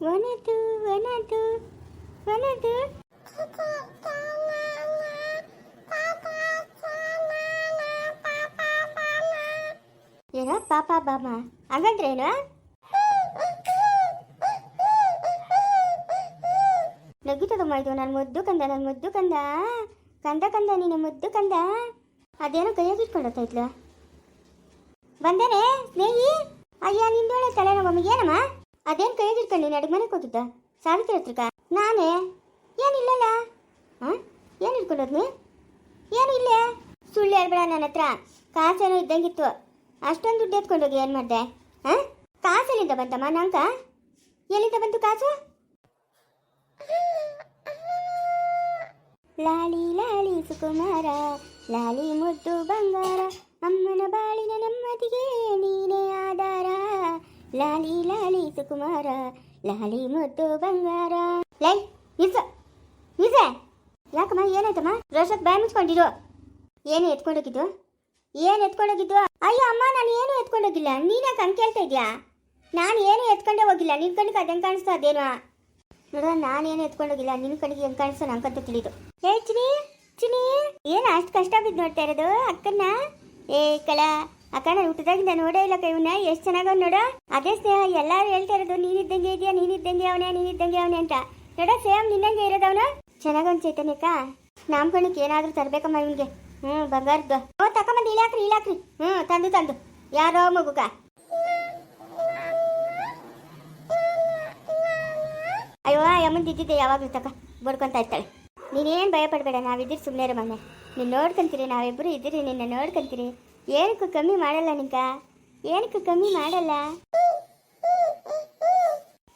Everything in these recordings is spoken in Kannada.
ಒನದು ಒನದು ಒನದು ಏನೋ ಪಾಪ ಬಾಮ. ಹಂಗಂದ್ರೇನು? ನಗಿತದಮ್ಮ ಇದು ನನ್ನ ಮುದ್ದು ಕಂದ ನನ್ನ ಮುದ್ದು ಕಂದ. ಕಂದ ಕಂದ ನೀನು ಮುದ್ದು ಕಂದ. ಅದೇನೋ ಕೈಯಾಗಿ ಇಟ್ಕೊಂಡು ಹೋಗ್ತಾಯಿತ್ಲು ಬಂದೇನೆ, ಸ್ನೇಹಿ. ಅಯ್ಯ ನಿಂದೋಳೆ ತಲೆನೋ ಮಮ್ಮಿಗೆ ಏನಮ್ಮ ಅದೇನು ಕೈ ಹಿಡ್ಕೊಂಡು ನೀನು ಮನೆ ಕೂತಿದ್ದ ಸಾವಿತ್ರಿ ಹತ್ರಕ್ಕ? ನಾನೇ? ಏನಿಲ್ಲಲ್ಲ ಹಾಂ? ಏನು ಇಟ್ಕೊಳ್ಳೋದು ಏನು ಸುಳ್ಳು ಹೇಳ್ಬೇಡ ನನ್ನ ಹತ್ರ. ಕಾಸೇನೋ ಇದ್ದಂಗಿತ್ತು. ಅಷ್ಟೊಂದು ದುಡ್ಡು ಎತ್ಕೊಂಡೋಗಿ ಏನು ಮಾಡಿದೆ? ಹಾಂ? ಕಾಸಲ್ಲಿಂದ ಬಂತಮ್ಮ ನಂಕ ಎಲ್ಲಿಂದ ಬಂತು ಕಾಸು? ಲಾಲಿ ಲಾಲಿ ಸುಕುಮಾರ, ಲಾಲಿ ಮುದ್ದು ಬಂಗಾರ, ಅಮ್ಮನ ಬಾಳಿನ ನೆಮ್ಮದಿಗೆ ನೀನೇ ಆಧಾರ. ಲಾಲಿ ಲಾಲಿ ಸುಕುಮಾರ, ಲಾಲಿ ಮುದ್ದು ಬಂಗಾರ. ಲೈ, ನಿಲ್ಸ. ನಿಲ್ಸ. ಯಾಕಮ್ಮ, ಏನಾಯ್ತಮ್ಮ? ರೋಷಕ್ ಬಾಯ್ ಮುಚ್ಕೊಂಡಿರು. ಏನು ಎತ್ಕೊಂಡೋಗಿದ್ದು ಏನು ಎತ್ಕೊಂಡೋಗಿದ್ದು ಅಯ್ಯೋ, ಅಮ್ಮ, ನಾನು ಏನು ಎತ್ಕೊಂಡೋಗಿಲ್ಲ. ನೀನ್ಯಾಕೆ ಹಂಗೆ ಕೇಳ್ತಾ ಇದೆಯಾ? ನಾನು ಏನು ಎತ್ಕೊಂಡೇ ಹೋಗಿಲ್ಲ. ನಿನ್ ಕಣ್ಣಿಗೆ ಅದಂಗೆ ಕಾಣಿಸ್ತು ಅದೇನೋ ನೋಡ ನಾನೇನು ಎತ್ಕೊಂಡೋಗಿಲ್ಲ. ನಿನ್ ಕಣ್ಣಿಗೆ ಹೆಂಗೆ ಕಾಣಿಸ್ತು ನಂಗಂತೂ ತಿಳಿದು. ಏ ಚಿನಿ ಚಿನಿ ಏನು ಅಷ್ಟು ಕಷ್ಟ ಬಿದ್ದು ನೋಡ್ತಾ ಇರೋದು ಅಕ್ಕನ್ನ? ಏ ಕಳ. ಅಕ್ಕ ನಾನು ಹುಟ್ಟದಾಗಿಂದ ನೋಡೇ ಇಲ್ಲ ಕೈವನ್ನ ಎಷ್ಟು ಚೆನ್ನಾಗ ನೋಡು. ಅದೇ ಸ್ನೇಹ, ಎಲ್ಲಾರು ಹೇಳ್ತಾ ಇರೋದು, ನೀನಿದ್ದಂಗೆ ಇದೆಯಾ, ನೀನಿದ್ದಂಗೆ ಅವನೇ ನೀನಿದ್ದಂಗೆ ಅವನೇ ಅಂತ. ನೋಡ, ಸೇಮ್ ನಿನ್ನಂಗೆ ಇರೋದವನು ಚೆನ್ನಾಗವನ್ ಚೈತನ್ಯಕ್ಕ ನಾಮಕಣಕ್ಕೆ ಏನಾದರೂ ತರಬೇಕಮ್ಮ ಇವನಿಗೆ. ಹ್ಞೂ ಬಂಗಾರದ್ದು ಓ, ತಕೊಂಬಂದು ಇಲಾಕ್ರಿ ಇಳಾಕ್ರಿ ಹ್ಞೂ ತಂದು ತಂದು. ಯಾರೋ ಮಗುಕ ಅಯ್ಯೋ ಅಮ್ಮಂದು ಇದ್ದಿದ್ದೆ ಯಾವಾಗಲೂ ತಕ. ಬಡ್ಕೊಂತ ಇರ್ತಾಳೆ. ನೀನೇನು ಭಯ ಪಡಬೇಡ ನಾವಿದ್ದೀರಿ ಸುಮ್ಮನೆ ಮನೆ. ನೀನು ನೋಡ್ಕೊಂತೀರಿ ನಾವಿಬ್ಬರು ಇದ್ದೀರಿ, ನಿನ್ನ ನೋಡ್ಕೊಂತೀರಿ. ಏನಕ್ಕೂ ಕಮ್ಮಿ ಮಾಡಲ್ಲ ನಿಕ? ಏನಕ್ಕೂ ಕಮ್ಮಿ ಮಾಡಲ್ಲ?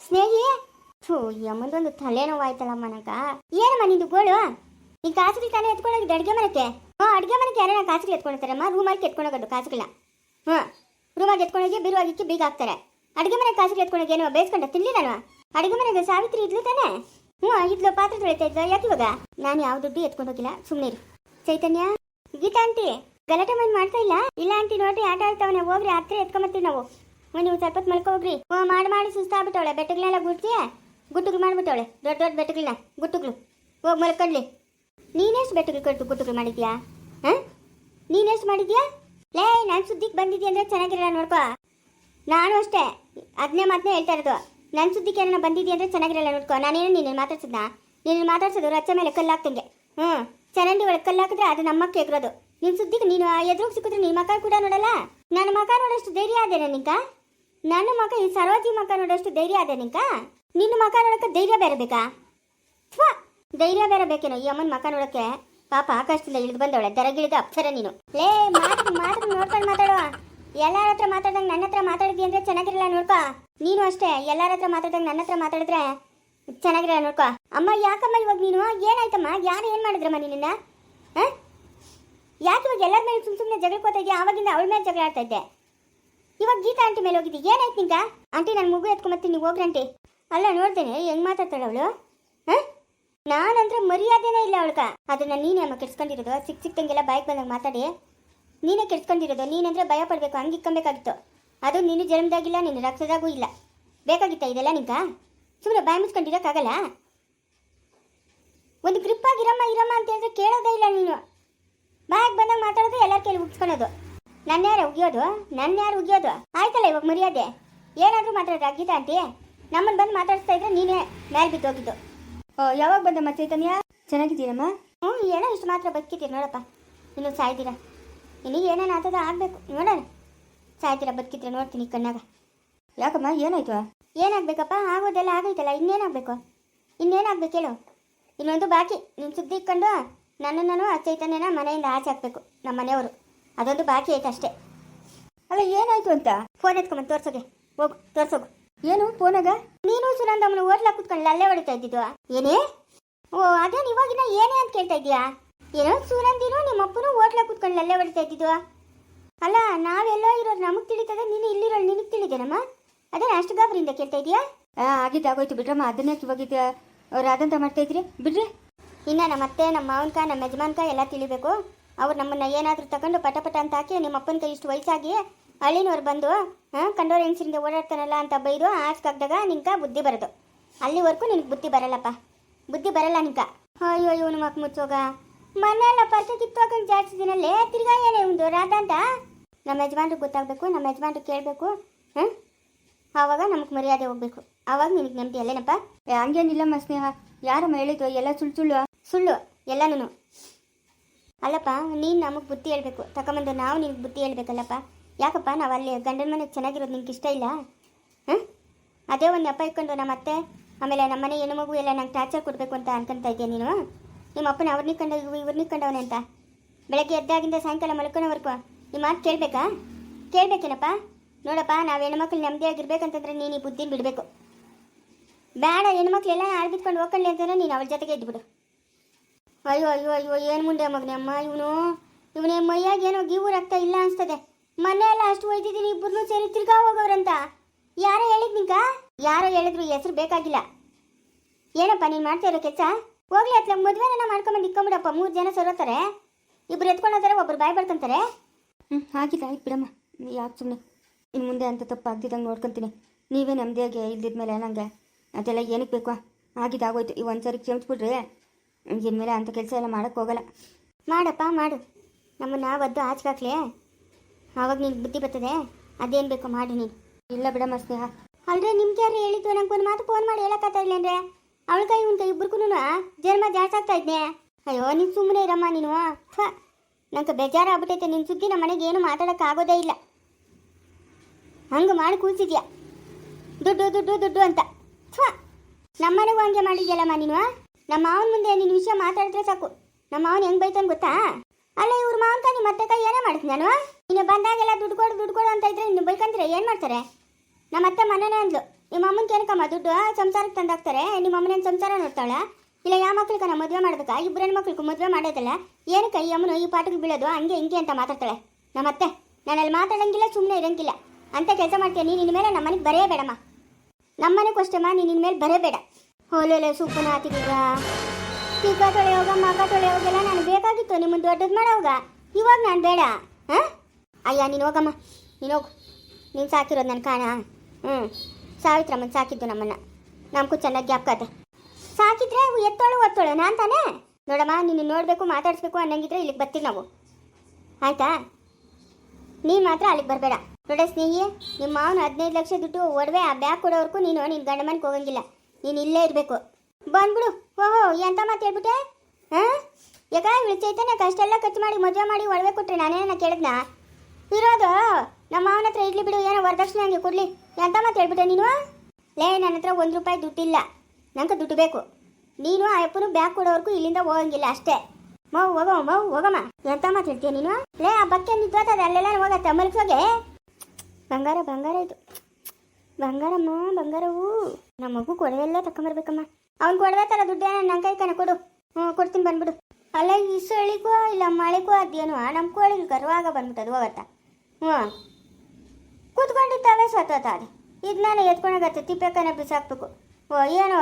ಸ್ನೇಹಿ, ಥೂ ತಲೆನೋವು ಆಯ್ತಲ್ಲಮ್ಮ ನಂಗ ಏನಮ್ಮ ನಿಂದು ಗೋಳು? ನೀನು ಕಾಸುಗಳು ತಾನೇ ಎತ್ಕೊಂಡೋಗಿದ್ದು ಅಡುಗೆ ಮನೆಗೆ? ಹ್ಞೂ, ಅಡುಗೆ ಮನೆಗೆ ಯಾರನ್ನ ಕಾಸುಗಳು ಎತ್ಕೊಂಡಿರ್ತಾರಮ್ಮ ರೂಮಲ್ಲಿ ಎತ್ಕೊಂಡೋಗೋದು ಕಾಸುಗಳನ್ನ. ಹ್ಞೂ ರೂಮಾಗಿ ಎತ್ಕೊಂಡೋಗಿ ಬಿರುವಾಗಿಕ್ಕೆ ಬೀಗ ಹಾಕ್ತಾರೆ. ಅಡುಗೆ ಮನೆ ಕಾಸುಗಳು ಎತ್ಕೊಂಡೋಗಿ ಏನೋ ಬೇಯಿಸ್ಕೊಂಡ ತಿನ್ಲಿ ನಾನು? ಅಡುಗೆ ಮನೆಗೆ ಸಾವಿತ್ರಿ ಇದ್ಲು ತಾನೆ? ಹ್ಞೂ, ಇದ್ಲು ಪಾತ್ರೆ ತೊಳಿತಾ ಇದ್ದ ಯಾಕೆ ಇವಾಗ? ನಾನು ಯಾವ ದುಡ್ಡು ಎತ್ಕೊಂಡೋಗಿಲ್ಲ ಸುಮ್ಮನೆ ಇರು. ಚೈತನ್ಯ, ಗೀತಾ ಆಂಟಿ. ಗಲಾಟೆ ಮಾಡಿ ಮಾಡ್ತಾ ಇಲ್ಲ? ಇಲ್ಲ ಆಂಟಿ ನೋಡ್ರಿ, ಆಟ ಆಡ್ತಾವನೆ, ಹೋಗ್ರಿ, ಹತ್ರ ಎತ್ಕೊಂಬತ್ತೀವಿ ನಾವು. ಹ್ಞೂ ನೀವು ಸ್ವಲ್ಪ ಹೊತ್ತು ಮಲ್ಕೊ ಹೋಗ್ರಿ ಹ್ಞೂ, ಮಾಡಿ ಮಾಡಿ, ಸುಸ್ತಾಗ್ಬಿಟ್ಟವಳೆ. ಬೆಟ್ಟಗಳನ್ನೆಲ್ಲ ಗುಡ್ತೀಯ? ಗುಟ್ಟುಗಳು ಮಾಡ್ಬಿಟ್ಟವಳೆ. ದೊಡ್ಡ ದೊಡ್ಡ ಬೆಟ್ಟಗಳನ್ನ. ಗುಟ್ಟುಗಳು. ಹೋಗಿ, ಮಲ್ಕೊಂಡ್ಲಿ. ನೀನೆಷ್ಟು ಬೆಟ್ಟಗಳು ಕೊಟ್ಟು ಗುಟ್ಟುಗಳು ಮಾಡಿದ್ಯಾ? ಹಾಂ? ನೀನೆಷ್ಟು ಮಾಡಿದ್ಯಾ? ಲೇ, ನಾನು ಸುದ್ದಿಗೆ ಬಂದಿದ್ಯಾ ಅಂದರೆ ಚೆನ್ನಾಗಿರಲ್ಲ ನೋಡ್ಕೋ. ನಾನು ಅಷ್ಟೇ. ಅದನ್ನೇ ಮಾತನ್ನೇ ಹೇಳ್ತಾ ಇರೋದು. ನನ್ನ ಸುದ್ದಿಗೆ ಏನೋ ಬಂದಿದ್ಯಾ ಅಂದರೆ ಚೆನ್ನಾಗಿರಲ್ಲ ನೋಡ್ಕೋ. ನಾನೇನು ನೀನು ಮಾತಾಡ್ಸಿದ್ನಾ ನೀನು ಮಾತಾಡ್ಸೋದು ರಚ್ಚ ಮೇಲೆ ಕಲ್ಲಾಕ್ತಂಗೆ. ಹ್ಞೂ. ಚರಂಡಿ ಒಳಗೆ ಕಲ್ಲಾಕಿದ್ರೆ ಅದು ನಮ್ಮ ಎಗ್ರೋದು. ನಿನ್ನ ಸುದ್ದಿಗೆ ನೀನು ಎದುರು ಸಿಕ್ಕಿದ್ರೆ ನಿನ್ ಮಕ್ಕ ಕೂಡ ನೋಡಲ್ಲ? ನನ್ನ ಮಕ ನೋಡೋಷ್ಟು ಧೈರ್ಯ ಅದೇನ ನಿಂಕ? ನನ್ನ ಮಕ ಈ ಸರೋಜಿ ಮಕ ನೋಡೋಷ್ಟು ಧೈರ್ಯ ಅದೇ ನಿಂಕ? ನಿನ್ನ ಮಕ ನೋಡೋಕೆ ಧೈರ್ಯ ಬೇರೆ ಬೇಕಾ? ಧೈರ್ಯ ಬೇರೆ ಈ ಅಮ್ಮನ ಮಕ ನೋಡಕ್ಕೆ ಪಾಪ ಆಕಾಶದಿಂದ ಇಳಿದು ಬಂದವಳೆ, ದರಗಿಳಿದ ಅಪ್ಸರ ನೀನು. ಲೇ ಮಾತು ಮಾತು ನೋಡ್ಕೊಂಡು ಮಾತಾಡುವ ಎಲ್ಲಾರ ಹತ್ರ ಮಾತಾಡ್ದಂಗೆ ನನ್ನ ಹತ್ರ ಮಾತಾಡಿದ್ವಿ ಅಂದ್ರೆ ಚೆನ್ನಾಗಿರಲ್ಲ ನೋಡ್ಕೊ. ನೀನು ಅಷ್ಟೇ, ಎಲ್ಲಾರ ಹತ್ರ ಮಾತಾಡ್ದಂಗೆ ನನ್ನ ಹತ್ರ ಮಾತಾಡಿದ್ರೆ ಚೆನ್ನಾಗಿರಲ್ಲ ನೋಡ್ಕೊ. ಅಮ್ಮ, ಯಾಕಮ್ಮ ಇವಾಗ ನೀನು? ಏನಾಯ್ತಮ್ಮ? ಯಾರು ಏನು ಮಾಡಿದ್ರಮ್ಮ ನಿನ್ನ ಹಾಂ? ಯಾಕೆ ಇವಾಗ ಎಲ್ಲರ ಮೇಲೆ ಸುಮ್ ಸುಮ್ಮನೆ ಜಗಳಕೋತಾ ಇದೆಯಾ? ಆವಾಗಿಂದ ಅವಳ ಮೇಲೆ ಜಗಳ ಆಡ್ತಾ ಇದ್ದೆ. ಇವಾಗ ಗೀತಾ ಆಂಟಿ ಮೇಲೆ ಹೋಗಿದ್ದೆ. ಏನಾಯ್ತು ನಿಂಗ? ಆಂಟಿ, ನಾನು ಮಗು ಎತ್ಕೊಂಬತ್ತೀನಿ ನೀವು ಹೋಗ್ರಿ ಆಂಟಿ. ಅಲ್ಲ, ನೋಡ್ತೇನೆ. ಹೆಂಗ್ ಮಾತಾಡ್ತಾಳೆ ಅವಳು? ಹಾಂ? ನಾನಂದ್ರೆ ಮರ್ಯಾದೆನೇ ಇಲ್ಲ ಅವಳ್ಕ ಅದನ್ನ ನೀನೇ ಅಮ್ಮ ಕೆಡ್ಸ್ಕೊಂಡಿರೋದು. ಸಿಕ್ ಸಿಕ್ತಂಗೆಲ್ಲ ಬೈಕ್ ಬಂದಾಗ ಮಾತಾಡಿ. ನೀನೇ ಕೆಡ್ಸ್ಕೊಂಡಿರೋದು. ನೀನಂದ್ರೆ ಭಯ ಪಡಬೇಕು. ಹಂಗೆ ಇಕ್ಕೊಬೇಕಾಗಿತ್ತು. ಅದು ನಿನ್ನ ಜನ್ಮದಾಗಿಲ್ಲ, ನಿನ್ನ ರಕ್ತದಾಗೂ ಇಲ್ಲ. ಬೇಕಾಗಿತ್ತ ಇದೆಲ್ಲ ನಿಂಗ? ಸುಮ್ಮನೆ ಬಾಯಿ ಮುಚ್ಕೊಂಡಿರೋಕ್ಕಾಗಲ್ಲ? ಒಂದು ಗ್ರಿಪ್ ಆಗಿರಮ್ಮ, ಇರಮ್ಮ ಅಂತ ಹೇಳಿದ್ರೆ ಕೇಳೋದೇ ಇಲ್ಲ ನೀನು. ಬಾಯಿಗೆ ಬಂದಾಗ ಮಾತಾಡೋದು ಎಲ್ಲರ ಕೈಲಿ ಉಗ್ಸ್ಕೊಳೋದು. ನನ್ನ ಯಾರು ಉಗಿಯೋದು? ನನ್ನ ಯಾರು ಉಗಿಯೋದು? ಆಯ್ತಲ್ಲ ಇವಾಗ ಮರ್ಯಾದೆ? ಏನಾದರೂ ಮಾತಾಡೋದು ಗೀತಾ ಆಂಟಿ. ನಮ್ಮನ್ನು ಬಂದು ಮಾತಾಡಿಸ್ತಾ ಇದ್ರೆ ನೀನೇ ಹೋಗಿದ್ದು. ಓ, ಯಾವಾಗ ಮತ್ತೆ ಚೈತನ್ಯ? ಚೆನ್ನಾಗಿದ್ದೀರಮ್ಮ ಹ್ಞೂ ಏನೋ ಇಷ್ಟು ಮಾತ್ರ ಬದುಕಿದ್ದೀರಿ ನೋಡಪ್ಪ. ಇನ್ನೂ ಸಾಯ್ದಿರ ಇನ್ನು ಏನೇನು ಆತದ ಆಗಬೇಕು. ನೋಡೋಣ. ಸಾಯ್ತೀರ ಬದುಕಿದ್ರೆ ನೋಡ್ತೀನಿ ಕಣ್ಣಾಗ. ಯಾಕಮ್ಮ, ಏನಾಯ್ತು? ಏನಾಗಬೇಕಪ್ಪ? ಆಗೋದೆಲ್ಲ ಆಗೈತಲ್ಲ, ಇನ್ನೇನಾಗಬೇಕು? ಇನ್ನೇನಾಗಬೇಕು ಹೇಳು. ಇನ್ನೊಂದು ಬಾಕಿ. ನಿನ್ನ ಸುದ್ದಿ ಇಟ್ಕೊಂಡು ನನ್ನನ್ನು ಆ ಚೈತನ್ಯನ ಮನೆಯಿಂದ ಆಚೆ ಹಾಕ್ಬೇಕು ನಮ್ಮ ಮನೆಯವರು. ಅದೊಂದು ಬಾಕಿ ಐತೆ ಅಷ್ಟೇ. ಅಲ್ಲ ಏನಾಯ್ತು ಅಂತ? ಫೋನ್ ಎತ್ಕೊಂಬಂದು ತೋರ್ಸೋಗೆ ಹೋಗು ತೋರ್ಸೋಗು. ಏನು ಫೋನಾಗ ನೀನು ಸುನಂದಮ್ಮನ ಹೋಟ್ಲ ಕುತ್ಕೊಂಡು ಅಲ್ಲೇ ಹೊಡಿತಾ ಇದ್ದಿದ್ದು ಏನೇ? ಓ ಅದೇನು ಇವಾಗಿನ ಏನೇ ಅಂತ ಕೇಳ್ತಾ ಇದೀಯಾ ಏನೋ ಸುನಂದಿನ ನಿಮ್ಮ ಅಪ್ಪನು ಕೂತ್ಕೊಂಡು ಕುತ್ಕೊಂಡು ಅಲ್ಲೇ ಹೊಡಿತಾ ಇದ್ದಿದ್ದು ಅಲ್ಲ ನಾವೆಲ್ಲೋ ಇರೋರು ನಮಗೆ ತಿಳಿತದೆ ನೀನು ಇಲ್ಲಿರೋ ನಿನಗೆ ತಿಳಿದೇನಮ್ಮ? ಅದೇನು ಅಷ್ಟು ಗಾಬರಿಂದ ಕೇಳ್ತಾ ಇದೀಯಾ ಆಗಿದ್ದಾಗೋಯ್ತು ಬಿಡ್ರಮ್ಮ. ಅದನ್ನೇ ಇವಾಗಿದ್ದ ರಾದಂತ ಮಾಡ್ತಾ ಇದ್ರಿ ಬಿಡ್ರಿ. ಇನ್ನ ನಮ್ಮ ಅತ್ತೆ, ನಮ್ಮ ಮಾವನ್ಕ, ನಮ್ಮ ಯಜಮಾನ್ಕ ಎಲ್ಲ ತಿಳಿಬೇಕು. ಅವ್ರು ನಮ್ಮನ್ನ ಏನಾದರೂ ತಗೊಂಡು ಪಟ ಪಟ ಅಂತ ಹಾಕಿ ನಿಮ್ಮ ಅಪ್ಪನ ಕೈ ಇಷ್ಟು ವಯಸ್ಸಾಗಿ ಹಳ್ಳಿನವ್ರು ಬಂದು, ಹಾಂ, ಕಂಡೋರ್ ಹೆಂಗಸಿಂದ ಓಡಾಡ್ತಾನಲ್ಲ ಅಂತ ಬೈದು ಆಸ್ಕಾಗ್ದಾಗ ನಿಂಕ ಬುದ್ಧಿ ಬರೋದು. ಅಲ್ಲಿವರೆಗೂ ನಿನಗೆ ಬುದ್ಧಿ ಬರಲ್ಲಪ್ಪ. ಬುದ್ಧಿ ಬರಲ್ಲ ನಿಂಕ ಅಯ್ಯೋ ಇವನು ಮಕ್ ಮುಚ್ಚೋಗ. ಮನೆಯಲ್ಲ ಪರಿಚಯ ಕಿತ್ತೋಗಂಗೆ ಜಾಸ್ತಿ ದಿನಲ್ಲೇ ತಿರ್ಗಾ ಏನೇ ಒಂದು ರಾಧ ಅಂತ? ನಮ್ಮ ಯಜಮಾನ್ರಿಗೆ ಗೊತ್ತಾಗಬೇಕು, ನಮ್ಮ ಯಜಮಾನ್ರಿಗೆ ಕೇಳಬೇಕು, ಹಾಂ? ಆವಾಗ ನಮಗೆ ಮರ್ಯಾದೆ ಹೋಗ್ಬೇಕು. ಆವಾಗ ನಿನಗೆ ನೆಮ್ಮದಿ ಅಲ್ಲೇನಪ್ಪ ಹಂಗೇನಿಲ್ಲಮ್ಮ ಸ್ನೇಹ. ಯಾರಮ್ಮ ಹೇಳಿದ್ದು? ಎಲ್ಲ ಸುಳ್ಳು ಸುಳ್ಳು. ಸುಳ್ಳು ಎಲ್ಲನೂ ಅಲ್ಲಪ್ಪ, ನೀನು ನಮಗೆ ಬುದ್ಧಿ ಹೇಳಬೇಕು. ತಗೊಂಬಂದು ನಾವು ನಿನಗೆ ಬುದ್ಧಿ ಹೇಳ್ಬೇಕಲ್ಲಪ್ಪ. ಯಾಕಪ್ಪ, ನಾವು ಅಲ್ಲಿ ಗಂಡನ ಮನೆಗೆ ಚೆನ್ನಾಗಿರೋದು ನಿನ್ಗೆ ಇಷ್ಟ ಇಲ್ಲ? ಹಾಂ? ಅದೇ ಒಂದು ಅಪ್ಪ ಇಟ್ಕೊಂಡು ನಮ್ಮ ಅತ್ತೆ, ಆಮೇಲೆ ನಮ್ಮ ಮನೆ ಹೆಣ್ಣು ಮಗು ಎಲ್ಲ ನಂಗೆ ಟಾರ್ಚರ್ ಕೊಡಬೇಕು ಅಂತ ಅನ್ಕೊಂತ ಇದ್ದೆ ನೀನು? ನಿಮ್ಮ ಅಪ್ಪನ ಅವ್ರನ್ನ ಕಂಡ ಇವ್ರನ್ನ ಕಂಡವನೆ ಅಂತ? ಬೆಳಗ್ಗೆ ಎದ್ದಾಗಿಂದ ಸಾಯಂಕಾಲ ಮಲ್ಕೊಳೋವರೆಗೂ. ನಿಮ್ಮ ಮಾತು ಕೇಳಬೇಕಾ? ಕೇಳಬೇಕೇನಪ್ಪ? ನೋಡಪ್ಪ, ನಾವು ಹೆಣ್ಮಕ್ಳು ನೆಮ್ಮದಿಯಾಗಿರ್ಬೇಕಂತಂದ್ರೆ ನೀನು ಈ ಬುದ್ಧಿನ ಬಿಡಬೇಕು. ಬೇಡ ಹೆಣ್ಮಕ್ಳೆಲ್ಲ ಆಳ್ಬಿಟ್ಕೊಂಡು ಹೋಗ್ಕೊಳ್ಳಿ ಅಂತಂದ್ರೆ ನೀನು ಅವ್ರ ಜೊತೆಗೆ ಇದ್ಬಿಡು. ಅಯ್ಯೋ ಅಯ್ಯೋ ಅಯ್ಯೋ, ಏನು ಮುಂದೆ ಮಗನೇ ಅಮ್ಮ? ಇವನು, ಇವನೇ ಮೈಯಾಗ ಏನೋ ಗೀವು ರಕ್ತ ಇಲ್ಲ ಅನ್ಸ್ತದೆ. ಮೊನ್ನೆ ಎಲ್ಲ ಅಷ್ಟು ಒಯ್ದಿದ್ದೀನಿ ಇಬ್ಬರನ್ನೂ ಸೇರಿ ತಿರ್ಗಾ ಹೋಗೋರಂತ ಯಾರೋ ಹೇಳಿದ್ ನಿಂಕ ಯಾರೋ ಹೇಳಿದ್ರು ಹೆಸರು ಬೇಕಾಗಿಲ್ಲ. ಏನಪ್ಪ, ನೀನು ಮಾಡ್ತಾ ಇರೋ ಕೆಲಸ? ಹೋಗ್ಲಿ, ಅತ್ಲ ಮದುವೆನ ಮಾಡ್ಕೊಂಬಂದು ಇಕ್ಕೊಂಬಿಡಪ್ಪ, ಮೂರು ಜನ ಸರೋತಾರೆ ಇಬ್ರು ಎತ್ಕೊಂಡು ಹೋಗ್ತಾರೆ ಒಬ್ರು ಬಾಯ್ ಬರ್ತಂತಾರೆ ಹ್ಞೂ ಆಗಿಲ್ಲ ಆಯ್ತು ಬಿಡಮ್ಮ. ಯಾಕೆ ಸುಮ್ಮನೆ ಇನ್ನು ಮುಂದೆ ಅಂತ ತಪ್ಪು ಆಗ್ದಿದ್ದಂಗೆ ನೋಡ್ಕೊತೀನಿ. ನೀವೇ ನೆಮ್ಮದಿಯಾಗಿ ಇಲ್ದಿದ್ಮೇಲೆ ನಂಗೆ ಅದೆಲ್ಲ ಏನಕ್ಕೆ ಬೇಕು? ಆಗಿದ್ದಾಗೋಯ್ತು ಈ ಒಂದು ಸರಿ ಕ್ಷಮಿಸ್ಬಿಟ್ರೆ ಇನ್ಮೇಲೆ ಅಂಥ ಕೆಲಸ ಎಲ್ಲ ಮಾಡೋಕ್ಕೆ ಹೋಗಲ್ಲ. ಮಾಡಪ್ಪ, ಮಾಡು. ನಮ್ಮನ್ನ ಒದ್ದು ಆಚೆಗಾಕ್ಲೆ. ಆವಾಗ ನೀನು ಬುದ್ಧಿ ಬರ್ತದೆ. ಅದೇನು ಬೇಕು ಮಾಡಿ ನೀನು. ಇಲ್ಲ ಬಿಡಮ್ಮ ಸ್ನೇಹ. ಅಲ್ರಿ, ನಿಮ್ಗೆ ಯಾರು ಹೇಳಿದ್ದು? ನಂಗೆ ಒಂದು ಮಾತು ಫೋನ್ ಮಾಡಿ ಹೇಳಕ್ಕಾಗ್ತಾ ಇಲ್ಲ ಅಂದ್ರೆ ಅವಳ ಕೈ ಇಬ್ಬರಿಗೂ ಜನ್ಮ ಜಾಸ್ತಿ ಆಗ್ತಾ ಅಯ್ಯೋ, ನೀನು ಸುಮ್ಮನೆ ಇರಮ್ಮ ನೀನು. ಥ ನಂಗೆ ಬೇಜಾರಾಗ್ಬಿಟ್ಟೈತೆ ನಿನ್ನ ಸುದ್ದಿ ನಮ್ಮ ಮನೆಗೆ ಏನು ಮಾತಾಡೋಕೆ ಆಗೋದೇ ಇಲ್ಲ. ಹಂಗೆ ಮಾಡಿ ಕೂಲ್ಸಿದ್ಯಾ ದುಡ್ಡು ದುಡ್ಡು ದುಡ್ಡು ಅಂತ. ಥ ನಮ್ಮ ಮನೆಗೂ ಹಂಗೆ ಮಾಡಿದ್ಯಲ್ಲಮ್ಮ ನೀನು? ನಮ್ಮ ಮಾವನ ಮುಂದೆ ನಿನ್ನ ವಿಷಯ ಮಾತಾಡಿದ್ರೆ ಸಾಕು. ನಮ್ಮ ಮಾವನ ಹೆಂಗ್ ಬೈತಾನೆ ಗೊತ್ತಾ? ಅಲ್ಲ, ಇವ್ರ ಮಾವನ್ ನಿಮ್ಮ ಮತ್ತೆ ಕೈ ಏನೇ ಮಾಡ್ತೀನಿ ನಾನು? ನೀನು ಬಂದಾಗೆಲ್ಲ ದುಡ್ಡು ಕೊಡು ದುಡ್ಡು ಕೊಡು ಅಂತ ಇದ್ರೆ ನೀನು ಬೈಕಂದ್ರೆ ಏನು ಮಾಡ್ತಾರೆ? ನಮ್ಮ ಅತ್ತೆ ಮನೇನೆ ಅಂದ್ಲು. ನಿಮ್ಮ ಅಮ್ಮನ ಏನಕ್ಕಮ್ಮ ದುಡ್ಡು ಸಂಸಾರಕ್ಕೆ ತಂದಾಕ್ತಾರೆ? ನಿಮ್ಮ ಅಮ್ಮನ ಸಂಸಾರ ನೋಡ್ತಾಳ? ಇಲ್ಲ ಯಾವ ಮಕ್ಳಿಗೆ ನಾನು ಮದುವೆ ಮಾಡ್ಬೇಕಾ? ಇಬ್ಬರ ಹೆಣ್ಮಕ್ಳಿಗೂ ಮದುವೆ ಮಾಡೋದಲ್ಲ? ಏನಕ್ಕೆ ಈ ಅಮ್ಮನು ಈ ಪಾಠಕ್ಕೆ ಬೀಳೋದು? ಹಂಗೆ ಹಿಂಗೆ ಅಂತ ಮಾತಾಡ್ತಾಳೆ. ನಮ್ಮ ಅತ್ತೆ ನಾನು ಅಲ್ಲಿ ಮಾತಾಡಂಗಿಲ್ಲ ಸುಮ್ಮನೆ ಇರಂಗಿಲ್ಲ. ಅಂತ ಕೆಲಸ ಮಾಡ್ತೀನಿ ನೀನು ಮೇಲೆ ನಮ್ಮನೆಗೆ ಬರೇ ಬೇಡಮ್ಮ. ನಮ್ಮ ಮನೆಗೂ ಅಷ್ಟೇಮ್ಮ ನೀನು ಇನ್ಮೇಲೆ ಬರೇ ಬೇಡ. ಹೋಲೆಲೆ ಸೂಪನ ಆತಿದೀಗ ಚಿಕ್ಕ ತೊಳೆಯೋಗ ಮಗ ತೊಳೆಯೋಗೆಲ್ಲ ನಾನು ಬೇಕಾಗಿತ್ತು ನಿಮ್ಮ ದೊಡ್ಡದು ಮಾಡೋವಾಗ ಇವಾಗ ನಾನು ಬೇಡ, ಹಾಂ? ಅಯ್ಯ, ನೀನು ಹೋಗಮ್ಮ, ನೀನು ಹೋಗು. ನೀನು ಸಾಕಿರೋದು ನನ್ನ ಕಾಣ ಹ್ಞೂ ಸಾವಿತ್ರಮ್ಮನ ಸಾಕಿದ್ದು ನಮ್ಮನ್ನು. ನಮಗೂ ಚೆನ್ನಾಗಿ ಜ್ಞಾಪಕ ಸಾಕಿದ್ರೆ ಎತ್ತೋಳು, ಒತ್ತೋಳು, ನಾನು ತಾನೇ? ನೋಡಮ್ಮ ನೀನು ನೋಡಬೇಕು, ಮಾತಾಡಿಸ್ಬೇಕು ಅನ್ನಂಗಿದ್ರೆ ಇಲ್ಲಿಗೆ ಬರ್ತೀವಿ ನಾವು. ಆಯಿತಾ? ನೀನು ಮಾತ್ರ ಅಲ್ಲಿಗೆ ಬರಬೇಡ. ನೋಡ ಸ್ನೇಹಿ ನಿಮ್ಮ ಮಾವನ ಹದಿನೈದು ಲಕ್ಷ ದುಡ್ಡು ಒಡವೆ ಆ ಬ್ಯಾಗ್ ಕೊಡೋವರೆಗೂ ನೀನು ನಿನ್ನ ಗಂಡಮನಿಗೆ ಹೋಗಂಗಿಲ್ಲ. ನೀನು ಇಲ್ಲೇ ಇರಬೇಕು. ಬಂದ್ಬಿಡು. ಓಹೋ, ಎಂತ ಮಾತು ಹೇಳ್ಬಿಟ್ಟೆ? ಹಾಂ? ಯಾಕ ಇವಳು ಚೈತನ್ಯ ಅಷ್ಟೆಲ್ಲ ಖರ್ಚು ಮಾಡಿ, ಮದುವೆ ಮಾಡಿ ಒಡವೆ ಕೊಟ್ರೆ ನಾನೇನ ಕೇಳಿದ್ನ? ಇರೋದು, ನಮ್ಮ ಮಾವನ ಹತ್ರ ಇಡ್ಲಿ ಬಿಡು, ಏನೋ ವರದಕ್ಷಿಣೆ ಹಂಗೆ ಕೊಡ್ಲಿ. ಎಂತ ಮಾತು ಹೇಳ್ಬಿಟ್ಟೆ ನೀನು? ಲೇ, ನನ್ನ ಹತ್ರ ಒಂದು ರೂಪಾಯಿ ದುಡ್ಡಿಲ್ಲ. ನಂಗೆ ದುಡ್ಡು ಬೇಕು. ನೀನು ಆ ಅಪ್ಪನು ಬ್ಯಾಗ್ ಕೊಡೋವರೆಗೂ ಇಲ್ಲಿಂದ ಹೋಗಂಗಿಲ್ಲ ಅಷ್ಟೇ. ಮೌ, ಹೋಗೋ, ಮೌ, ಹೋಗಮ್ಮ. ಎಂತ ಮಾತು ಹೇಳ್ತೀಯ ನೀನು? ಲೇ, ಆ ಬಕ್ಕೆ ನಿಂತ್ಕೋತದೆ ಅಲ್ಲೆಲ್ಲ ಹೋಗತ್ತೆ, ಮಲಗ್ಸೋಗೆ? ಬಂಗಾರ ಬಂಗಾರ ಇದು. ಬಂಗಾರಮ್ಮ, ಬಂಗಾರವು. ನಮ್ಮ ಮಗು ಕೊಡವೆಲ್ಲ ತಕೊಂಬರ್ಬೇಕಮ್ಮ ಅವ್ನು ತರ ದುಡ್ಡೇನ ನನ್ನ ಕೈ ಕಣ ಕೊಡು. ಹ್ಞೂ, ಕೊಡ್ತೀನಿ ಬಂದ್ಬಿಡು. ಅಲ್ಲ ಈ ಸಳಿಗೂ ಇಲ್ಲ ಮಳೆಗೂ, ಅದೇನು ನಮ್ಮ ಕೋಳಿಗೆ ಗರ್ವಾಗ ಬಂದ್ಬಿಟ್ಟದು ಹೋಗತ್ತ ಹ್ಞೂ. ಕೂತ್ಕೊಂಡಿದ್ದಾವೆ ಸ್ವತಃ ಇದು ನಾನು ಎತ್ಕೊಂಡಾಗತ್ತೆ, ತಿಪ್ಪೆಕನ ಬಿಸಾಕ್ಬೇಕು. ಓ, ಏನೋ,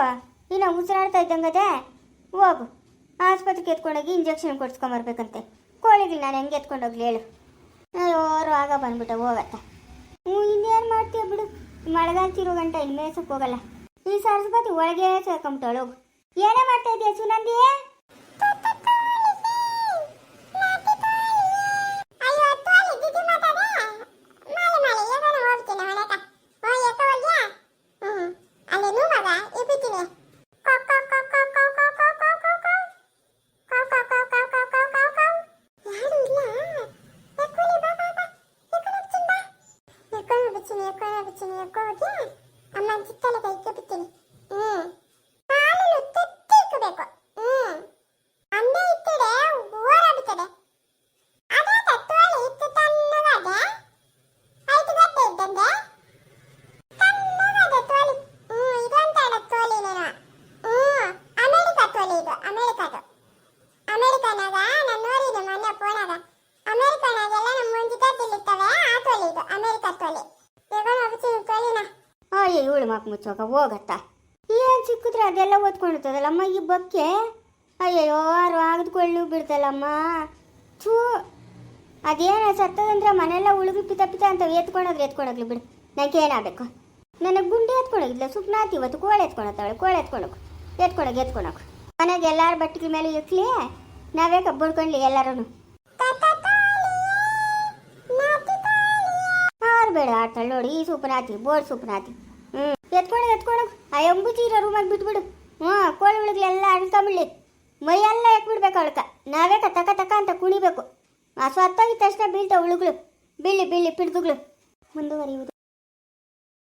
ಇನ್ನು ಉಸಿರಾಡ್ತಾ ಇದ್ದಂಗದೆ? ಹೋಗು. ಆಸ್ಪತ್ರೆಗೆ ಎತ್ಕೊಂಡೋಗಿ ಇಂಜೆಕ್ಷನ್ ಕೊಡ್ಸ್ಕೊಂಬರ್ಬೇಕಂತೆ. ಕೋಳಿಗಳು ನಾನು ಹೆಂಗೆ ಎತ್ಕೊಂಡೋಗ್ಲಿ ಹೇಳು. ಅಯ್ಯೋ, ರೋಗ ಬಂದ್ಬಿಟ್ಟ ಹೋಗತ್ತ ಹ್ಞೂ, ಇನ್ನೇನು ಮಾಡ್ತೀಯ ಬಿಡು. ಮಳೆಗಾಲ ತಿರೋ ಗಂಟ ಇನ್ಮೇಲೆ ಹೋಗಲ್ಲ. ಈ ಸರಸ್ವತಿ ಒಳಗೆ ಸೇರ್ಕೊಂಬಿಟ್ಟಳು. ಹೋಗು ಏನೇ ಮಾಡ್ತಾ ಇದೆಯಾ ಸುನಂದಿ? ಅಮ್ಮ ಚಿಕ್ಕಲ ಕೈಗೆ ಬಿಡ್ತೀನಿ ಹ್ಮ್. ಮುಚ್ಚೋಕ ಹೋಗತ್ತ. ಏನು ಸಿಕ್ಕಿದ್ರೆ ಅದೆಲ್ಲ ಓದ್ಕೊಂಡಿರ್ತದಲ್ಲಮ್ಮ ಈ ಬಕ್ಕೆ? ಅಯ್ಯೋ ಅಯ್ಯಯ್ಯೋ ಆಗದ್ಕೊಳ್ಳು ಬಿಡ್ತಲ್ಲಮ್ಮ. ಥೂ, ಅದೇನೋ ಸತ್ತದಂದ್ರೆ ಮನೆಲ್ಲ ಉಳುಗು ಪಿತ ಪಿತ ಅಂತ ಎತ್ಕೊಂಡೋದ್ರೆ ಎತ್ಕೊಂಡೋಗ್ಲಿ ಬಿಡು. ನನಗೆ ಏನಾಗಬೇಕು? ನನಗೆ ಗುಂಡಿ ಎತ್ಕೊಂಡೋಗಿದ್ಲ ಸುಪ್ನಾತಿ ಇವತ್ತು ಕೋಳೆ ಎತ್ಕೊಂಡೋಗ್ತಾಳೆ, ಕೋಳೆ ಎತ್ಕೊಂಡೋಗು. ಎತ್ಕೊಂಡೋಗಿ ಎತ್ಕೊಂಡೋಗು. ಮನೆಗೆ ಎಲ್ಲರ ಬಟ್ಟಿಗೆ ಮೇಲೆ ಇಕ್ಲಿ, ನಾವೇ ಕಬ್ಬಡ್ಕೊಂಡ್ಲಿ ಎಲ್ಲರೂ ಆಡ್ತಾಳೆ ನೋಡಿ, ಈ ಸುಪ್ನಾತಿ ಬೋರ್ಡ್ ಸುಪ್ನಾತಿ. ಹ್ಞೂ ಎತ್ಕೊಂಡೋಗಿ ಎತ್ಕೊಂಡೋಗು ಆ ಎಂಬುಜಿ ಇರೋ ರೂಮಾಗಿ ಬಿಟ್ಬಿಡು. ಹ್ಞೂ, ಕೋಳಿ ಒಳಗೆಲ್ಲ ಅಣ್ಕೊಂಬಿಡ್ಲಿ ಮೈಯೆಲ್ಲ ಎತ್ಬಿಡ್ಬೇಕು ಅವಳಕ ನಾವೇ ತಕ ತಕ ಅಂತ ಕುಣಿಬೇಕು. ಆ ಸ್ವತ್ತಾಗಿ ತಕ್ಷಣ ಬೀಳ್ತಾವ ಉಳುಗಳು ಬೀಳಿ ಬೀಳಿ ಪಿಡ್ದುಗಳು ಮುಂದುವರಿಯುವುದು.